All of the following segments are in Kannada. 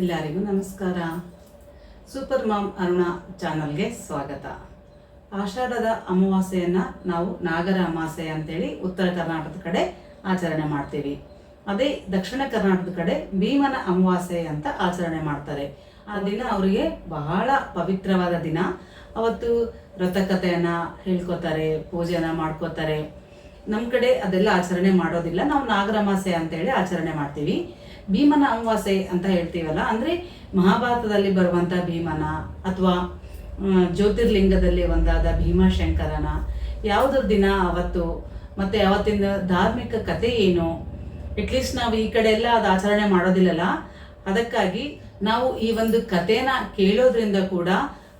ಎಲ್ಲರಿಗೂ ನಮಸ್ಕಾರ. ಸೂಪರ್ ಮಾಮ್ ಅರುಣ ಚಾನಲ್ಗೆ ಸ್ವಾಗತ. ಆಷಾಢದ ಅಮಾವಾಸ್ಯೆಯನ್ನು ನಾವು ನಾಗರ ಅಮಾವಾಸ್ಯೆ ಅಂತೇಳಿ ಉತ್ತರ ಕರ್ನಾಟಕದ ಕಡೆ ಆಚರಣೆ ಮಾಡ್ತೀವಿ. ಅದೇ ದಕ್ಷಿಣ ಕರ್ನಾಟಕದ ಕಡೆ ಭೀಮನ ಅಮಾವಾಸ್ಯೆ ಅಂತ ಆಚರಣೆ ಮಾಡ್ತಾರೆ. ಆ ದಿನ ಅವರಿಗೆ ಬಹಳ ಪವಿತ್ರವಾದ ದಿನ. ಅವತ್ತು ವ್ರತಕಥೆಯನ್ನು ಹೇಳ್ಕೊತಾರೆ ಪೂಜೆನ ಮಾಡ್ಕೋತಾರೆ. ನಮ್ಮ ಕಡೆ ಅದೆಲ್ಲ ಆಚರಣೆ ಮಾಡೋದಿಲ್ಲ. ನಾವು ನಾಗರಮಾಸೆ ಅಂತೇಳಿ ಆಚರಣೆ ಮಾಡ್ತೀವಿ. ಭೀಮನ ಅಮಾವಾಸೆ ಅಂತ ಹೇಳ್ತೀವಲ್ಲ, ಅಂದ್ರೆ ಮಹಾಭಾರತದಲ್ಲಿ ಬರುವಂತ ಭೀಮನ ಅಥವಾ ಜ್ಯೋತಿರ್ಲಿಂಗದಲ್ಲಿ ಒಂದಾದ ಭೀಮಶಂಕರನ ಯಾವುದ್ರ ದಿನ ಅವತ್ತು, ಮತ್ತೆ ಅವತ್ತಿನ ಧಾರ್ಮಿಕ ಕಥೆ ಏನು? ಅಟ್ಲೀಸ್ಟ್ ನಾವು ಈ ಕಡೆ ಎಲ್ಲ ಅದು ಆಚರಣೆ ಮಾಡೋದಿಲ್ಲಲ್ಲ. ಅದಕ್ಕಾಗಿ ನಾವು ಈ ಒಂದು ಕಥೆನ ಕೇಳೋದ್ರಿಂದ ಕೂಡ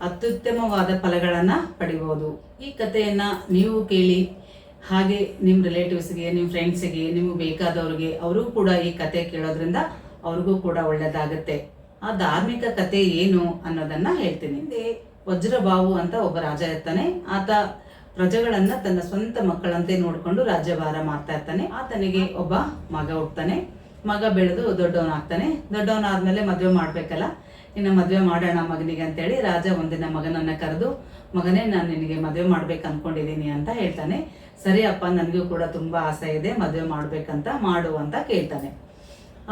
ಅತ್ಯುತ್ತಮವಾದ ಫಲಗಳನ್ನು ಪಡಿಬೋದು. ಈ ಕಥೆಯನ್ನು ನೀವು ಕೇಳಿ ಹಾಗೆ ನಿಮ್ಮ ರಿಲೇಟಿವ್ಸ್ಗೆ ನಿಮ್ಮ ಫ್ರೆಂಡ್ಸ್ಗೆ ನಿಮಗೆ ಬೇಕಾದವ್ರಿಗೆ ಅವರು ಕೂಡ ಈ ಕತೆ ಕೇಳೋದ್ರಿಂದ ಅವ್ರಿಗೂ ಕೂಡ ಒಳ್ಳೆಯದಾಗುತ್ತೆ ಆ ಧಾರ್ಮಿಕ ಕತೆ ಏನು ಅನ್ನೋದನ್ನ ಹೇಳ್ತೀನಿ. ವಜ್ರಬಾವು ಅಂತ ಒಬ್ಬ ರಾಜ ಇರ್ತಾನೆ. ಆತ ಪ್ರಜೆಗಳನ್ನ ತನ್ನ ಸ್ವಂತ ಮಕ್ಕಳಂತೆ ನೋಡ್ಕೊಂಡು ರಾಜ್ಯಭಾರ ಮಾಡ್ತಾ ಇರ್ತಾನೆ. ಆತನಿಗೆ ಒಬ್ಬ ಮಗ ಹುಡ್ತಾನೆ ಮಗ ಬೆಳೆದು ದೊಡ್ಡವನಾಗ್ತಾನೆ. ದೊಡ್ಡವನಾದ್ಮೇಲೆ ಮದುವೆ ಮಾಡ್ಬೇಕಲ್ಲ. ಇನ್ನು ಮದುವೆ ಮಾಡೋಣ ಮಗನಿಗೆ ಅಂತೇಳಿ ರಾಜ ಒಂದಿನ ಮಗನನ್ನ ಕರೆದು, ಮಗನೇ, ನಾನು ನಿನಗೆ ಮದುವೆ ಮಾಡ್ಬೇಕು ಅಂದ್ಕೊಂಡಿದ್ದೀನಿ ಅಂತ ಹೇಳ್ತಾನೆ. ಸರಿ ಅಪ್ಪ, ನನಗೂ ಕೂಡ ತುಂಬಾ ಆಸೆ ಇದೆ, ಮದುವೆ ಮಾಡ್ಬೇಕಂತ ಮಾಡು ಅಂತ ಕೇಳ್ತಾನೆ.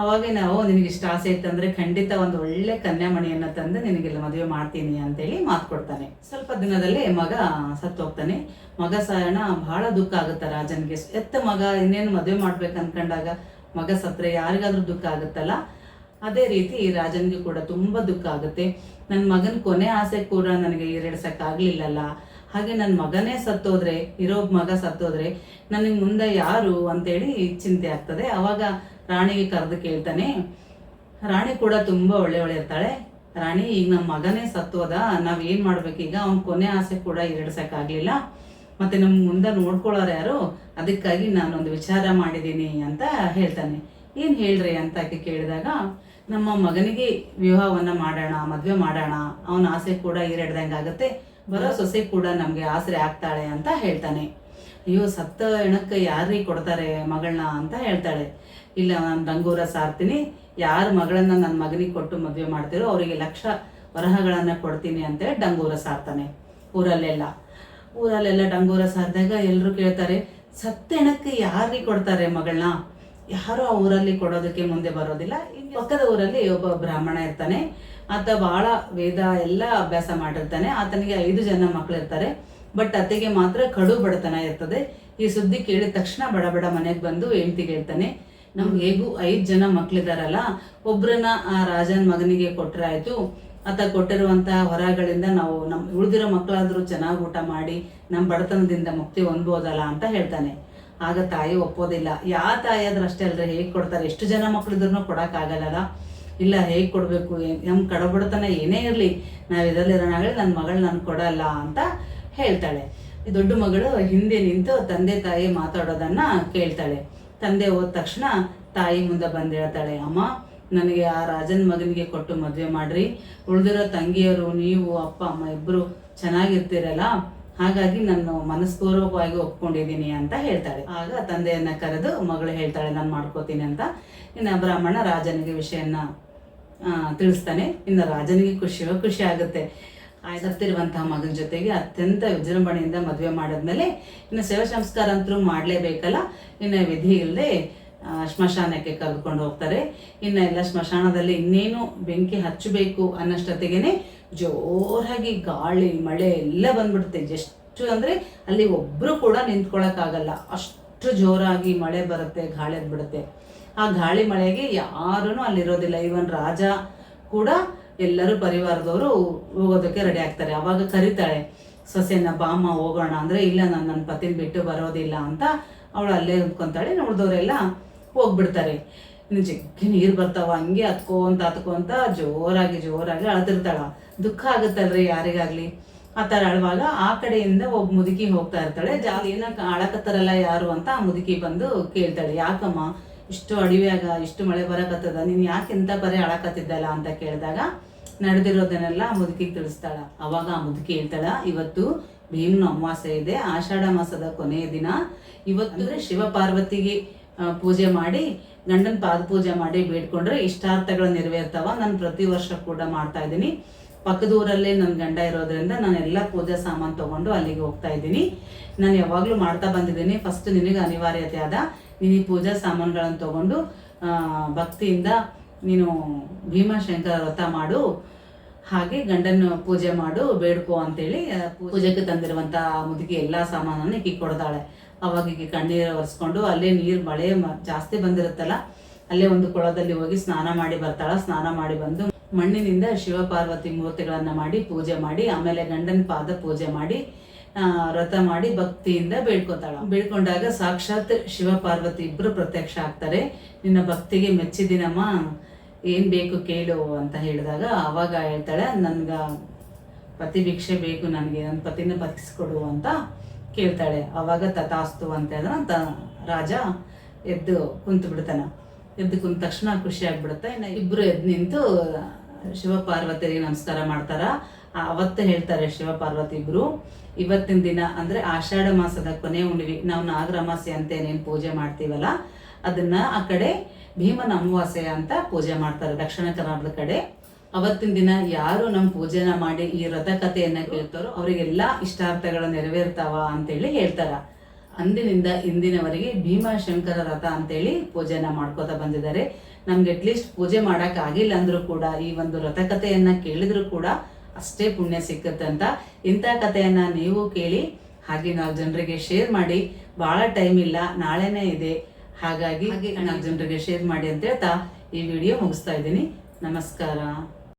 ಅವಾಗ ನಾವು, ನಿನಗೆ ಇಷ್ಟ ಆಸೆ ಇತ್ತಂದ್ರೆ ಖಂಡಿತ ಒಂದು ಒಳ್ಳೆ ಕನ್ಯಾಮಣಿಯನ್ನು ತಂದು ನಿನಗೆಲ್ಲ ಮದುವೆ ಮಾಡ್ತೀನಿ ಅಂತೇಳಿ ಮಾತು ಕೊಡ್ತಾನೆ. ಸ್ವಲ್ಪ ದಿನದಲ್ಲೇ ಮಗ ಸತ್ತು ಹೋಗ್ತಾನೆ ಮಗ ಸಾಯಣ ಬಹಳ ದುಃಖ ಆಗುತ್ತೆ ರಾಜನಿಗೆ. ಎತ್ತ ಮಗ ಇನ್ನೇನು ಮದುವೆ ಮಾಡ್ಬೇಕು ಅನ್ಕೊಂಡಾಗ ಮಗ ಸತ್ರೆ ಯಾರಿಗಾದ್ರೂ ದುಃಖ ಆಗುತ್ತಲ್ಲ? ಅದೇ ರೀತಿ ರಾಜನಿಗೆ ಕೂಡ ತುಂಬಾ ದುಃಖ ಆಗುತ್ತೆ. ನನ್ನ ಮಗನ ಕೊನೆ ಆಸೆ ಕೂಡ ನನಗೆ ಈಡೇರ್ಸಕ್ ಆಗ್ಲಿಲ್ಲಲ್ಲ ಹಾಗೆ ನನ್ನ ಮಗನೇ ಸತ್ತೋದ್ರೆ, ಇರೋ ಮಗ ಸತ್ತೋದ್ರೆ ನನಗೆ ಮುಂದೆ ಯಾರು ಅಂತೇಳಿ ಚಿಂತೆ ಆಗ್ತದೆ. ಅವಾಗ ರಾಣಿಗೆ ಕರೆದು ಕೇಳ್ತಾನೆ, ರಾಣಿ ಕೂಡ ತುಂಬಾ ಒಳ್ಳೆ ಒಳ್ಳೆ ಇರ್ತಾಳೆ ರಾಣಿ, ಈಗ ನಮ್ಮ ಮಗನೇ ಸತ್ತೋದ. ನಾವ್ ಏನ್ ಮಾಡ್ಬೇಕೀಗ ಅವ್ನ ಕೊನೆ ಆಸೆ ಕೂಡ ಈಡೇರ್ಸಕ್ ಆಗ್ಲಿಲ್ಲ ಮತ್ತೆ ನಮ್ ಮುಂದೆ ನೋಡ್ಕೊಳ್ಳೋರು ಯಾರು? ಅದಕ್ಕಾಗಿ ನಾನೊಂದು ವಿಚಾರ ಮಾಡಿದ್ದೀನಿ ಅಂತ ಹೇಳ್ತಾನೆ. ಏನ್ ಹೇಳ್ರಿ? ಅಂತ ಕೇಳಿದಾಗ ನಮ್ಮ ಮಗನಿಗೆ ವಿವಾಹವನ್ನ ಮಾಡೋಣ, ಮದುವೆ ಮಾಡೋಣ, ಅವನ ಆಸೆ ಕೂಡ ಈರೇಡ್ದಂಗೆ ಆಗುತ್ತೆ. ಬರೋ ಸೊಸೆ ಕೂಡ ನಮಗೆ ಆಸರೆ ಆಗ್ತಾಳೆ ಅಂತ ಹೇಳ್ತಾನೆ. ಅಯ್ಯೋ, ಸತ್ತ ಹೆಣಕ್ಕೆ ಯಾರಿಗೆ ಕೊಡ್ತಾರೆ ಮಗಳನ್ನ ಅಂತ ಹೇಳ್ತಾಳೆ. ಇಲ್ಲ, ನಾನು ಡಂಗೂರ ಸಾರ್ತೀನಿ. ಯಾರ ಮಗಳನ್ನ ನನ್ನ ಮಗನಿಗೆ ಕೊಟ್ಟು ಮದುವೆ ಮಾಡ್ತಿರೋ ಅವರಿಗೆ ಲಕ್ಷ ವರಹಗಳನ್ನ ಕೊಡ್ತೀನಿ ಅಂತೇಳಿ ಡಂಗೂರ ಸಾರ್ತಾನೆ. ಊರಲ್ಲೆಲ್ಲ. ಊರಲ್ಲೆಲ್ಲ ಡಂಗೂರ ಸಾರಿದಾಗ ಎಲ್ಲರೂ ಕೇಳ್ತಾರೆ ಸತ್ತೆಣಕ್ಕೆ ಯಾರಿ ಯಾರಿಗೆ ಕೊಡ್ತಾರೆ ಮಗಳನ್ನ? ಯಾರು ಆ ಊರಲ್ಲಿ ಕೊಡೋದಕ್ಕೆ ಮುಂದೆ ಬರೋದಿಲ್ಲ. ಪಕ್ಕದ ಊರಲ್ಲಿ ಒಬ್ಬ ಬ್ರಾಹ್ಮಣ ಇರ್ತಾನೆ. ಆತ ಬಹಳ ವೇದ ಎಲ್ಲ ಅಭ್ಯಾಸ ಮಾಡಿರ್ತಾನೆ. ಆತನಿಗೆ ಐದು ಜನ ಮಕ್ಕಳಿರ್ತಾರೆ ಬಟ್ ಅತ್ತೆಗೆ ಮಾತ್ರ ಕಡು ಬಡತನ ಇರ್ತದೆ. ಈ ಸುದ್ದಿ ಕೇಳಿದ ತಕ್ಷಣ ಬಡ ಬಡ ಮನೆಗೆ ಬಂದು ಹೆಂಡತಿ ಹೇಳ್ತಾನೆ, ನಮ್ಗೆ ಹೇಗೂ ಐದು ಜನ ಮಕ್ಳಿದಾರಲ್ಲ, ಒಬ್ರನ್ನ ಆ ರಾಜನ ಮಗನಿಗೆ ಕೊಟ್ರೆ ಆಯ್ತು. ಆತ ಕೊಟ್ಟಿರುವಂತಹ ಹೊರಗಳಿಂದ ನಾವು ನಮ್ಮ ಉಳಿದಿರೋ ಮಕ್ಕಳಾದರೂ ಚೆನ್ನಾಗಿ ಊಟ ಮಾಡಿ ನಮ್ಮ ಬಡತನದಿಂದ ಮುಕ್ತಿ ಹೊಂದ್ಬೋದಲ್ಲ, ಅಂತ ಹೇಳ್ತಾನೆ. ಆಗ ತಾಯಿ ಒಪ್ಪೋದಿಲ್ಲ. ಯಾವ ತಾಯಿ ಆದ್ರೂ ಅಷ್ಟೇ ಅಲ್ರಿ, ಹೇಗೆ ಕೊಡ್ತಾರೆ? ಎಷ್ಟು ಜನ ಮಕ್ಳಿದ್ರು ಕೊಡಕ್ ಆಗಲ್ಲ ಇಲ್ಲ, ಹೇಗೆ ಕೊಡಬೇಕು? ನಮ್ಮ ನಮ್ ಕಡಬಡತನ ಏನೇ ಇರ್ಲಿ, ನಾವ್ ಇದರಲ್ಲಿರೋಣ ನನ್ನ ಮಗಳು ನಾನು ಕೊಡಲ್ಲ ಅಂತ ಹೇಳ್ತಾಳೆ. ದೊಡ್ಡ ಮಗಳು ಹಿಂದೆ ನಿಂತು ತಂದೆ ತಾಯಿ ಮಾತಾಡೋದನ್ನ ಕೇಳ್ತಾಳೆ. ತಂದೆ ಹೋದ ತಕ್ಷಣ ತಾಯಿ ಮುಂದೆ ಬಂದು ಹೇಳ್ತಾಳೆ, ಅಮ್ಮ, ನನಗೆ ಆ ರಾಜನ್ ಮಗನಿಗೆ ಕೊಟ್ಟು ಮದುವೆ ಮಾಡ್ರಿ. ಉಳಿದಿರೋ ತಂಗಿಯರು, ನೀವು, ಅಪ್ಪ, ಅಮ್ಮ ಇಬ್ಬರು ಚೆನ್ನಾಗಿರ್ತೀರಲ್ಲ? ಹಾಗಾಗಿ ನಾನು ಮನಸ್ಪೂರ್ವಕವಾಗಿ ಒಪ್ಕೊಂಡಿದ್ದೀನಿ ಅಂತ ಹೇಳ್ತಾಳೆ. ಆಗ ತಂದೆಯನ್ನ ಕರೆದು ಮಗಳು ಹೇಳ್ತಾಳೆ, ನಾನು ಮಾಡ್ಕೋತೀನಿ ಅಂತ. ಇನ್ನು ಬ್ರಾಹ್ಮಣ ರಾಜನಿಗೆ ವಿಷಯನ ತಿಳಿಸ್ತಾನೆ. ಇನ್ನು ರಾಜನಿಗೆ ಖುಷಿ ಖುಷಿ ಆಗುತ್ತೆ. ಸತ್ತಿರುವಂತಹ ಮಗನ ಜೊತೆಗೆ ಅತ್ಯಂತ ವಿಜೃಂಭಣೆಯಿಂದ ಮದುವೆ ಮಾಡಿದ್ಮೇಲೆ ಇನ್ನು ಶವ ಸಂಸ್ಕಾರ ಅಂತೂ ಮಾಡಲೇಬೇಕಲ್ಲ. ಇನ್ನು ವಿಧಿ ಇಲ್ಲದೆ ಶ್ಮಶಾನಕ್ಕೆ ಕರೆದುಕೊಂಡು ಹೋಗ್ತಾರೆ. ಇನ್ನು ಎಲ್ಲ ಸ್ಮಶಾನದಲ್ಲಿ ಇನ್ನೇನು ಬೆಂಕಿ ಹಚ್ಚಬೇಕು ಅನ್ನಷ್ಟೊತ್ತಿಗೆನೆ ಜೋರಾಗಿ ಗಾಳಿ, ಮಳೆ ಎಲ್ಲ ಬಂದ್ಬಿಡುತ್ತೆ. ಜಸ್ಟ್ ಅಂದ್ರೆ ಅಲ್ಲಿ ಒಬ್ಬರು ಕೂಡ ನಿಂತ್ಕೊಳ್ಳೋಕ್ಕಾಗಲ್ಲ ಅಷ್ಟು ಜೋರಾಗಿ ಮಳೆ ಬರುತ್ತೆ, ಗಾಳಿ ಬಿಡುತ್ತೆ ಆ ಗಾಳಿ ಮಳೆಗೆ ಯಾರೂ ಅಲ್ಲಿರೋದಿಲ್ಲ. ಇವನ್ ರಾಜ ಕೂಡ ಎಲ್ಲರೂ ಪರಿವಾರದವರು ಹೋಗೋದಕ್ಕೆ ರೆಡಿ ಆಗ್ತಾರೆ. ಅವಾಗ ಕರೀತಾಳೆ ಸೊಸೆನ ಬಾಮ ಹೋಗೋಣ. ಅಂದ್ರೆ, ಇಲ್ಲ ನಾನು ನನ್ನ ಪತಿನ ಬಿಟ್ಟು ಬರೋದಿಲ್ಲ ಅಂತ ಅವಳು ಅಲ್ಲೇ ಅಂದ್ಕೊತಾಳೆ ನೋಡಿದವರೆಲ್ಲ ಹೋಗ್ಬಿಡ್ತಾರೆ. ಇನ್ನು ಜಗ್ಗಿ ನೀರು ಬರ್ತಾವ ಹಂಗೆ ಹತ್ಕೊಂತ ಹತ್ಕೊಂತ ಜೋರಾಗಿ ಜೋರಾಗಿ ಅಳ್ತಿರ್ತಾಳ. ದುಃಖ ಆಗುತ್ತಲ್ರಿ ಯಾರಿಗಾಗ್ಲಿ? ಆ ಥರ ಅಳುವಾಗ ಆ ಕಡೆಯಿಂದ ಒಬ್ಬ ಮುದುಕಿ ಹೋಗ್ತಾ ಇರ್ತಾಳೆ. ಜಾಲಿ ಏನಕ್ಕೆ ಅಳಕತ್ತಾರಲ್ಲ ಯಾರು ಅಂತ ಆ ಮುದುಕಿ ಬಂದು ಕೇಳ್ತಾಳೆ ಯಾಕಮ್ಮ? ಇಷ್ಟು ಅಡಿವ್ಯಾಗ ಇಷ್ಟು ಮಳೆ ಬರಕತ್ತದ? ನೀನ್ ಯಾಕೆ ಇಂಥ ಬರೀ ಅಳಕತ್ತಿದ್ದಲ್ಲ ಅಂತ ಕೇಳಿದಾಗ ನಡೆದಿರೋದನ್ನೆಲ್ಲ ಆ ಮುದುಕಿಗೆ ತಿಳಿಸ್ತಾಳ. ಅವಾಗ ಆ ಮುದುಕಿ ಹೇಳ್ತಾಳ ಇವತ್ತು ಭೀಮನ ಅಮಾವಾಸ್ಯೆ ಇದೆ ಆಷಾಢ ಮಾಸದ ಕೊನೆಯ ದಿನ. ಇವತ್ತು ಶಿವ ಪಾರ್ವತಿಗೆ ಪೂಜೆ ಮಾಡಿ ಗಂಡನ ಪಾದ ಪೂಜೆ ಮಾಡಿ ಬೇಡ್ಕೊಂಡ್ರೆ ಇಷ್ಟಾರ್ಥಗಳು ನೆರವೇರ್ತಾವ. ನಾನು ಪ್ರತಿ ವರ್ಷ ಕೂಡ ಮಾಡ್ತಾ ಇದ್ದೀನಿ. ಪಕ್ಕದೂರಲ್ಲೇ ನನ್ನ ಗಂಡ ಇರೋದ್ರಿಂದ ನಾನು ಎಲ್ಲ ಪೂಜಾ ಸಾಮಾನು ತಗೊಂಡು ಅಲ್ಲಿಗೆ ಹೋಗ್ತಾ ಇದ್ದೀನಿ. ನಾನು ಯಾವಾಗಲೂ ಮಾಡ್ತಾ ಬಂದಿದ್ದೀನಿ. ಫಸ್ಟ್ ನಿನಗೆ ಅನಿವಾರ್ಯತೆ ಆದ. ನೀನು ಈ ಪೂಜಾ ಸಾಮಾನುಗಳನ್ನು ತಗೊಂಡು ಭಕ್ತಿಯಿಂದ ನೀನು ಭೀಮಾಶಂಕರ ವ್ರತ ಮಾಡು. ಹಾಗೆ ಗಂಡನ ಪೂಜೆ ಮಾಡು, ಬೇಡ್ಕೋ ಅಂತೇಳಿ ಪೂಜೆಗೆ ತಂದಿರುವಂತ ಆ ಮುದುಕಿ ಎಲ್ಲಾ ಸಾಮಾನನ್ನು ಈಕಿ ಕೊಡ್ತಾಳೆ ಈಕಿ ಕಣ್ಣೀರು ಒರೆಸ್ಕೊಂಡು ಅಲ್ಲೇ ನೀರು ಮಳೆ ಜಾಸ್ತಿ ಬಂದಿರುತ್ತಲ್ಲ, ಅಲ್ಲೇ ಒಂದು ಕೊಳದಲ್ಲಿ ಹೋಗಿ ಸ್ನಾನ ಮಾಡಿ ಬರ್ತಾಳ. ಸ್ನಾನ ಮಾಡಿ ಬಂದು ಮಣ್ಣಿನಿಂದ ಶಿವ ಪಾರ್ವತಿ ಮೂರ್ತಿಗಳನ್ನ ಮಾಡಿ ಪೂಜೆ ಮಾಡಿ, ಆಮೇಲೆ ಗಂಡನ ಪಾದ ಪೂಜೆ ಮಾಡಿ ವ್ರತ ಮಾಡಿ ಭಕ್ತಿಯಿಂದ ಬೇಡ್ಕೊತಾಳ. ಬೇಡ್ಕೊಂಡಾಗ ಸಾಕ್ಷಾತ್ ಶಿವ ಪಾರ್ವತಿ ಇಬ್ರು ಪ್ರತ್ಯಕ್ಷ ಆಗ್ತಾರೆ. ನಿನ್ನ ಭಕ್ತಿಗೆ ಮೆಚ್ಚಿದಿನಮ್ಮ, ಏನು ಬೇಕು ಕೇಳು ಅಂತ ಹೇಳಿದಾಗ ಅವಾಗ ಹೇಳ್ತಾಳೆ, ನನ್ಗೆ ಪತಿ ಭಿಕ್ಷೆ ಬೇಕು, ನನಗೆ ನನ್ನ ಪತಿನ ಬದುಕಿಸ್ಕೊಡು ಅಂತ. ಕೇಳ್ತಾಳೆ. ಅವಾಗ ತಥಾಸ್ತು ಅಂತ ಹೇಳಿದ್ರೆ ತ ರಾಜ ಎದ್ದು ಕುಂತು ಬಿಡ್ತಾನ. ಎದ್ದು ಕುಂತ ತಕ್ಷಣ ಖುಷಿ ಆಗ್ಬಿಡುತ್ತೆ. ಇನ್ನು ಇಬ್ರು ಎದ್ದು ನಿಂತು ಶಿವ ಪಾರ್ವತಿಗೆ ನಮಸ್ಕಾರ ಮಾಡ್ತಾರ. ಅವತ್ತು ಹೇಳ್ತಾರೆ ಶಿವ ಪಾರ್ವತಿ ಇಬ್ರು, ಇವತ್ತಿನ ದಿನ ಅಂದ್ರೆ ಆಷಾಢ ಮಾಸದ ಕೊನೆ ಹುಣ್ಣಿವಿ. ನಾವು ನಾಗರ ಅಮಾಸೆ ಅಂತ ಏನೇನು ಪೂಜೆ ಮಾಡ್ತೀವಲ್ಲ, ಅದನ್ನ ಆ ಕಡೆ ಭೀಮನ ಅಮಾವಾಸ್ಯ ಅಂತ ಪೂಜೆ ಮಾಡ್ತಾರೆ ದಕ್ಷಿಣ ಕರ್ನಾಟಕದ ಕಡೆ. ಅವತ್ತಿನ ದಿನ ಯಾರು ನಮ್ಮ ಪೂಜೆನ ಮಾಡಿ ಈ ವ್ರತ ಕಥೆಯನ್ನ ಕೇಳ್ತಾರೋ ಅವರಿಗೆಲ್ಲ ಇಷ್ಟಾರ್ಥಗಳು ನೆರವೇರ್ತಾವ ಅಂತೇಳಿ ಹೇಳ್ತಾರ. ಅಂದಿನಿಂದ ಇಂದಿನವರೆಗೆ ಭೀಮಾಶಂಕರ ರಥ ಅಂತೇಳಿ ಪೂಜೆನ ಮಾಡ್ಕೋತಾ ಬಂದಿದ್ದಾರೆ. ನಮ್ಗೆ ಅಟ್ಲೀಸ್ಟ್ ಪೂಜೆ ಮಾಡಕ್ ಆಗಿಲ್ಲ ಅಂದ್ರೂ ಕೂಡ ಈ ಒಂದು ರಥಕಥೆಯನ್ನ ಕೇಳಿದ್ರು ಕೂಡ ಅಷ್ಟೇ ಪುಣ್ಯ ಸಿಕ್ಕತ್ತೆ ಅಂತ. ಇಂಥ ಕಥೆಯನ್ನ ನೀವು ಕೇಳಿ ಹಾಗೆ ನಾವು ಜನರಿಗೆ ಶೇರ್ ಮಾಡಿ. ಬಹಳ ಟೈಮ್ ಇಲ್ಲ ನಾಳೆನೇ ಇದೆ. ಹಾಗಾಗಿ ಹಾಗೆ ನಾಲ್ಕು ಜನರಿಗೆ ಶೇರ್ ಮಾಡಿ ಅಂತ ಹೇಳ್ತಾ ಈ ವಿಡಿಯೋ ಮುಗಿಸ್ತಾ ಇದ್ದೀನಿ. ನಮಸ್ಕಾರ.